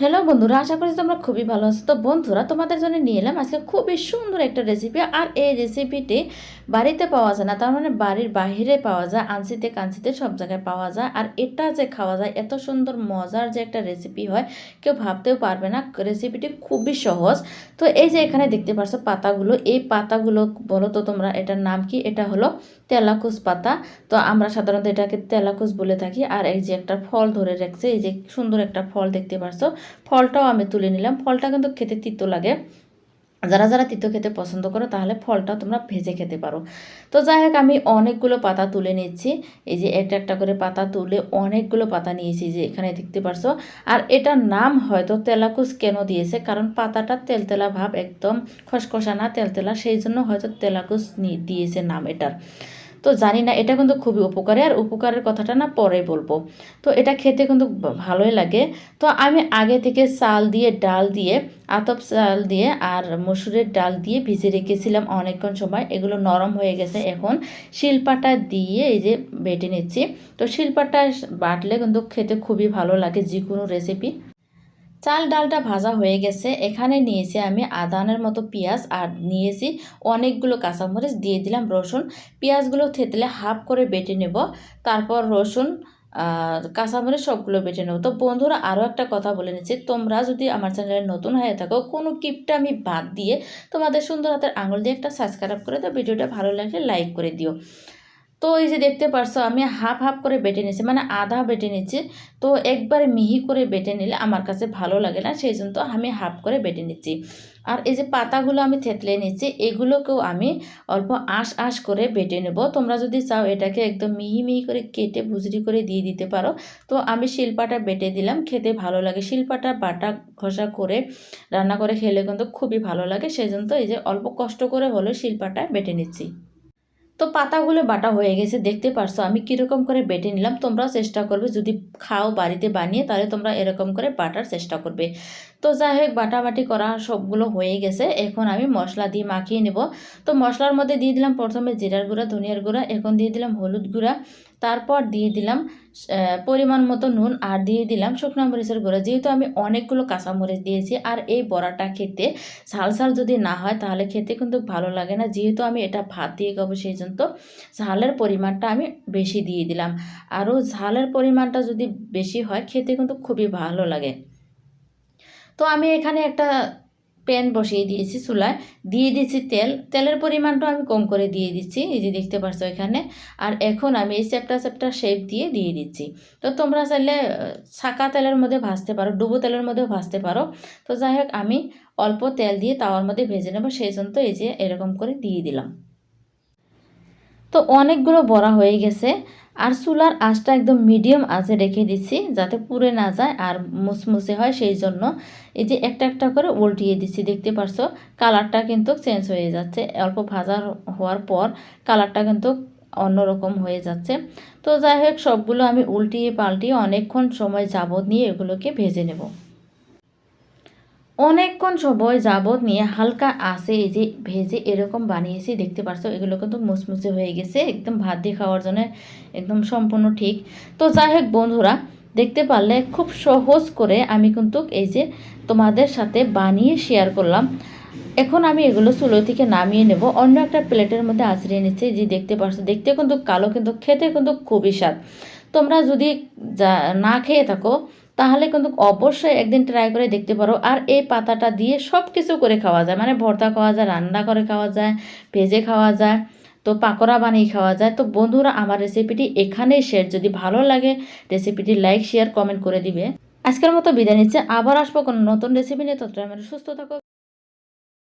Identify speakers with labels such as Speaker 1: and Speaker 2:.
Speaker 1: Hello বন্ধুরা, আশা করি তোমরা খুবই ভালো আছো। তো বন্ধুরা, তোমাদের জন্য নিয়ে এলাম আজকে খুবই সুন্দর একটা রেসিপি আর এই রেসিপিটি বাড়িতে পাওয়া যায় না। তার মানে বাড়ির বাইরে পাওয়া যায়, আনসিতে কাঞ্চিতে সব জায়গায় পাওয়া যায়। আর এটা যে খাওয়া যায়, এত সুন্দর, মজার যে একটা রেসিপি হয়, কেউ ভাবতেও পারবে না রেসিপিটি খুবই সহজ। তো এই যে এখানে দেখতে পাচ্ছ পাতাগুলো, এই পাতাগুলো বলো তো তোমরা, এটার নাম কি? এটা হলো তেলাকুচ পাতা। তো আমরা সাধারণত এটাকে তেলাকুচ বলে থাকি। আর এই যে একটা ফল ধরে রাখছে, এই যে সুন্দর একটা ফল দেখতে পারছ ফলটাও আমি তুলে নিলাম। ফলটা কিন্তু খেতে তিতো লাগে। যারা যারা তিতো খেতে পছন্দ করো, তাহলে ফলটা তোমরা ভেজে খেতে পারো। তো যাই হোক, আমি অনেকগুলো পাতা তুলে নিচ্ছি। এই যে একটা একটা করে পাতা তুলে অনেকগুলো পাতা নিয়েছি যে এখানে দেখতে পারছ। আর এটার নাম হয়তো তেলাকুচ কেন দিয়েছে? কারণ পাতাটা তেলতেলা ভাব একদম খসখসা না তেলতেলা সেই জন্য হয়তো তেলাকুচ দিয়েছে নাম এটার। তো জানি না, এটা কিন্তু খুবই উপকারী। আর উপকারের কথাটা না পরে বলব। তো এটা খেতে কিন্তু ভালোই লাগে। তো আমি আগে থেকে চাল দিয়ে, ডাল দিয়ে, আতপ চাল দিয়ে আর মসুরের ডাল দিয়ে ভিজে রেখেছিলাম অনেকক্ষণ সময়। এগুলো নরম হয়ে গেছে এখন। শিলপাটা দিয়ে এই যে বেটে নিচ্ছি। তো শিলপাটা বাটলে কিন্তু খেতে খুবই ভালো লাগে, যে কোনো রেসিপি চাল ডালটা ভাজা হয়ে গেছে। এখানে নিয়েছি আমি আদানের মতো পেঁয়াজ আর নিয়েছি অনেকগুলো কাঁচামরিচ। দিয়ে দিলাম রসুন। পেঁয়াজগুলো থেতলে হাফ করে বেটে নেব। তারপর রসুন কাঁচামরিচ সবগুলো বেটে নেব। তো বন্ধুরা, আরও একটা কথা বলে নিচ্ছি। তোমরা যদি আমার চ্যানেলে নতুন হয়ে থাকো, কোনো কিপটা আমি বাদ দিয়ে তোমাদের সুন্দর হাতের আঙুল দিয়ে একটা সাবস্ক্রাইব করে দাও। ভিডিওটা ভালো লাগলে লাইক করে দিও। তো এই যে দেখতে পারছ, আমি হাফ হাফ করে বেটে নিয়েছি মানে আধা বেটে নিচ্ছি তো একবারে মিহি করে বেটে নিলে আমার কাছে ভালো লাগে না, সেই জন্য তো আমি হাফ করে বেটে নিচ্ছি। আর এই যে পাতাগুলো আমি থেতলে নিচ্ছি এগুলোকেও আমি অল্প আঁশ আঁশ করে বেটে নেব। তোমরা যদি চাও এটাকে একদম মিহি মিহি করে কেটে ভুজরি করে দিয়ে দিতে পারো। তো আমি শিলপাটা বেটে দিলাম, খেতে ভালো লাগে। শিলপাটা বাটা ঘষা করে রান্না করে খেলে কিন্তু খুবই ভালো লাগে, সেই জন্য এই যে অল্প কষ্ট করে হলেও শিলপাটা বেটে নিচ্ছি। তো পাতাগুলো বাটা হয়ে গেছে, দেখতে পারছ? আমি কীরকম করে বেটে নিলাম, তোমরাও চেষ্টা করবে। যদি খাও বাড়িতে বানিয়ে, তাহলে তোমরা এরকম করে বাটার চেষ্টা করবে। তো যাই হোক, বাটাবাটি করা সবগুলো হয়ে গেছে। এখন আমি মশলা দিয়ে মাখিয়ে নেব। তো মশলার মধ্যে দিয়ে দিলাম প্রথমে জিরার গুঁড়া, ধনিয়ার গুঁড়া, এখন দিয়ে দিলাম হলুদ গুঁড়া। তারপর দিয়ে দিলাম পরিমাণ মতো নুন আর দিয়ে দিলাম শুকনো মরিচের গুঁড়া। যেহেতু আমি অনেকগুলো কাঁচামরিচ দিয়েছি আর এই বড়াটা খেতে ঝাল যদি না হয় তাহলে খেতে কিন্তু ভালো লাগে না। যেহেতু আমি এটা ভাত দিয়ে খাব সেই জন্য ঝালের পরিমাণটা আমি বেশি দিয়ে দিলাম। আরও ঝালের পরিমাণটা যদি বেশি হয় খেতে কিন্তু খুবই ভালো লাগে। তো আমি এখানে একটা প্যান বসিয়ে দিয়েছি চুলায়। দিয়ে দিচ্ছি তেল। তেলের পরিমাণটা আমি কম করে দিয়ে দিচ্ছি, এই যে দেখতে পাচ্ছ এখানে। আর এখন আমি এই চ্যাপটা চ্যাপটা শেপ দিয়ে দিয়ে দিচ্ছি। তো তোমরা চাইলে ছাকা তেলের মধ্যে ভাজতে পারো, ডুবো তেলের মধ্যেও ভাজতে পারো। তো যাই হোক, আমি অল্প তেল দিয়ে তাওয়ার মধ্যে ভেজে নেব। সেই জন্য এই যে এরকম করে দিয়ে দিলাম। তো অনেকগুলো বড়া হয়ে গেছে। আর চুলার আঁচটা একদম মিডিয়াম আঁচে রেখে দিচ্ছি যাতে পুড়ে না যায় আর মুসমুসে হয় সেই জন্য। এই যে একটা একটা করে উল্টিয়ে দিচ্ছি, দেখতে পারছ? কালারটা কিন্তু চেঞ্জ হয়ে যাচ্ছে। অল্প ভাজা হওয়ার পর কালারটা কিন্তু অন্যরকম হয়ে যাচ্ছে। তো যাই হোক, সবগুলো আমি উল্টিয়ে পাল্টিয়ে অনেকক্ষণ সময় যাবত নিয়ে এগুলোকে ভেজে নেব। অনেকক্ষণ সময় যাবত নিয়ে হালকা আসে এই যে ভেজে এরকম বানিয়েছি, দেখতে পারছ? এগুলো কিন্তু মুচমুচে হয়ে গেছে, একদম ভাত দিয়ে খাওয়ার জন্য একদম সম্পূর্ণ ঠিক। তো যাই হোক বন্ধুরা, দেখতে পারলে খুব সহজ করে আমি কিন্তু এই যে তোমাদের সাথে বানিয়ে শেয়ার করলাম। এখন আমি এগুলো চুলো থেকে নামিয়ে নেব। অন্য একটা প্লেটের মধ্যে আছড়িয়ে নিচ্ছি, যে দেখতে পারছ, দেখতে কিন্তু কালো কিন্তু, খেতে কিন্তু খুবই স্বাদ। তোমরা যদি না খেয়ে থাকো তাহলে কিন্তু অবশ্যই একদিন ট্রাই করে দেখতে পারো। আর এই পাতাটা দিয়ে সব কিছু করে খাওয়া যায়। মানে ভর্তা খাওয়া যায়, রান্না করে খাওয়া যায়, ভেজে খাওয়া যায়, তো পাকোড়া বানিয়ে খাওয়া যায়। তো বন্ধুরা, আমার রেসিপিটি এখানেই শেয়ার যদি ভালো লাগে রেসিপিটি লাইক শেয়ার কমেন্ট করে দিবে। আজকের মতো বিদায় নিচ্ছে। আবার আসব কোনো নতুন রেসিপি নিয়ে। ততটা সুস্থ থাকো।